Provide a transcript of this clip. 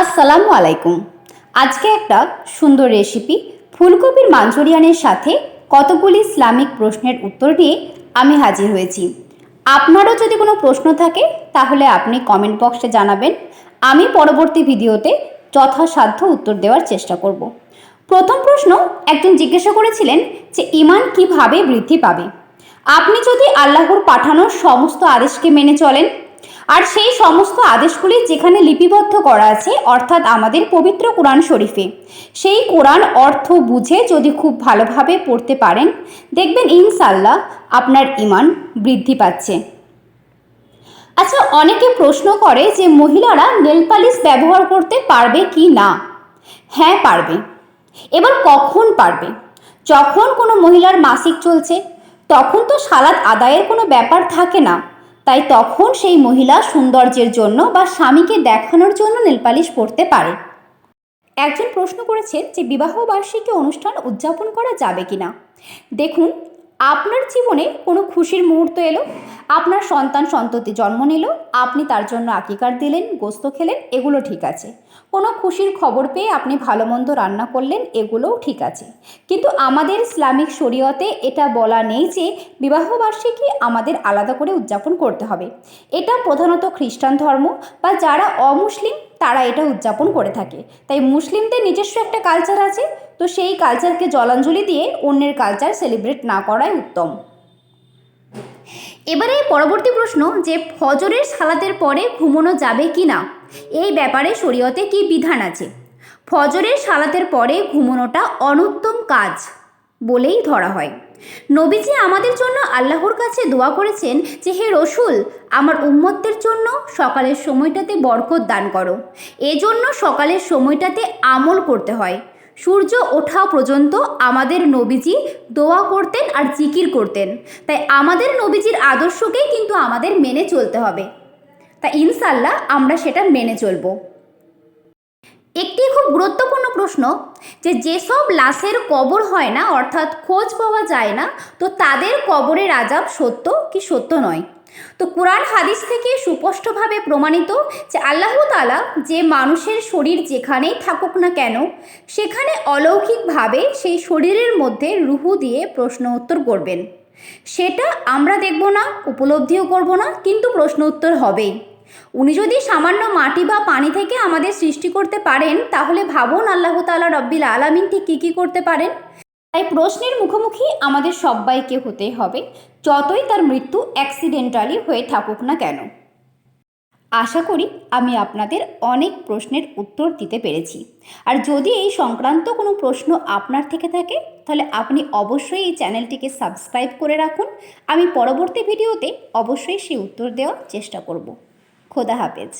আসসালামু আলাইকুম। আজকে একটা সুন্দর রেসিপি ফুলকপির মাঞ্চুরিয়ানের সাথে কতগুলি ইসলামিক প্রশ্নের উত্তর নিয়ে আমি হাজির হয়েছি। আপনারও যদি কোনো প্রশ্ন থাকে, তাহলে আপনি কমেন্ট বক্সে জানাবেন। আমি পরবর্তী ভিডিওতে যথাসাধ্য উত্তর দেওয়ার চেষ্টা করব। প্রথম প্রশ্ন, একজন জিজ্ঞাসা করেছিলেন যে ইমান কীভাবে বৃদ্ধি পাবে। আপনি যদি আল্লাহর পাঠানোর সমস্ত আদেশকে মেনে চলেন আর সেই সমস্ত আদেশগুলি যেখানে লিপিবদ্ধ করা আছে, অর্থাৎ আমাদের পবিত্র কোরআন শরীফে। সেই কোরআন অর্থ বুঝে যদি খুব ভালোভাবে পড়তে পারেন, দেখবেন ইনশাল্লাহ আপনার ইমান বৃদ্ধি পাচ্ছে। আচ্ছা অনেকে প্রশ্ন করে যে মহিলারা নেলপালিশ ব্যবহার করতে পারবে কি না? হ্যাঁ পারবে। এবার কখন পারবে? যখন কোনো মহিলার মাসিক চলছে, তখন তো সালাদ আদায়ের কোনো ব্যাপার থাকে না। তাই তখন সেই মহিলা সৌন্দর্যের জন্য বা স্বামীকে দেখানোর জন্য নেলপালিশ পরতে পারে। একজন প্রশ্ন করেছেন যে বিবাহ বার্ষিকী অনুষ্ঠান উদযাপন করা যাবে কিনা। দেখুন আপনার জীবনে কোনো খুশির মুহূর্ত এলো? আপনার সন্তান সন্ততি জন্ম নিল, আপনি তার জন্য আকিকার দিলেন, গোস্ত খেলেন, এগুলো ঠিক আছে। কোনো খুশির খবর পেয়ে আপনি ভালো মন্দ রান্না করলেন, এগুলোও ঠিক আছে। কিন্তু আমাদের ইসলামিক শরীয়তে এটা বলা নেই যে বিবাহবার্ষিকী আমাদের আলাদা করে উদযাপন করতে হবে। এটা প্রধানত খ্রিস্টান ধর্ম বা যারা অমুসলিম তারা এটা উদযাপন করে থাকে। তাই মুসলিমদের নিজস্ব একটা কালচার আছে, তো সেই কালচারকে জলাঞ্জলি দিয়ে অন্যের কালচার সেলিব্রেট না করাই উত্তম। এবারে পরবর্তী প্রশ্ন যে ফজরের সালাতের পরে ঘুমোনো যাবে কি না? এই ব্যাপারে শরীয়তে কি বিধান আছে? ফজরের সালাতের পরে ঘুমোনোটা অনুত্তম কাজ। বলেই ধরা হয়। নবীজি আমাদের জন্য আল্লাহর কাছে দোয়া করেছেন যে, হে রসুল, আমার উম্মতদের জন্য সকালের সময়টাতে বরকত দান করো। এজন্য সকালের সময়টাতে আমল করতে হয়। সূর্য ওঠা পর্যন্ত আমাদের নবীজি দোয়া করতেন আর জিকির করতেন। তাই আমাদের নবীজির আদর্শকেই কিন্তু আমাদের মেনে চলতে হবে। তা ইনশাল্লাহ আমরা সেটা মেনে চলবো। একটি খুব গুরুত্বপূর্ণ প্রশ্ন যে যেসব লাশের কবর হয় না, অর্থাৎ খোঁজ পাওয়া যায় না, তো তাদের কবরের আজাব সত্য কি সত্য নয়? তো কোরআন হাদিস থেকে সুস্পষ্টভাবে প্রমাণিত যে আল্লাহ তালা যে মানুষের শরীর যেখানেই থাকুক না কেন, সেখানে অলৌকিকভাবে সেই শরীরের মধ্যে রুহু দিয়ে প্রশ্ন উত্তর করবেন। সেটা আমরা দেখব না, উপলব্ধিও করব না, কিন্তু প্রশ্ন উত্তর হবেই। উনি যদি সামান্য মাটি বা পানি থেকে আমাদের সৃষ্টি করতে পারেন, তাহলে ভাবুন আল্লাহ তালা রব্বিল আলামিন ঠিক কী কী করতে পারেন। তাই প্রশ্নের মুখোমুখি আমাদের সবাইকে হতে হবে, যতই তার মৃত্যু অ্যাক্সিডেন্টালি হয়ে থাকুক না কেন। আশা করি আমি আপনাদের অনেক প্রশ্নের উত্তর দিতে পেরেছি। আর যদি এই সংক্রান্ত কোনো প্রশ্ন আপনার থেকে থাকে, তাহলে আপনি অবশ্যই এই চ্যানেলটিকে সাবস্ক্রাইব করে রাখুন। আমি পরবর্তী ভিডিওতে অবশ্যই সেই উত্তর দেওয়ার চেষ্টা করব। খোদা হাফেজ।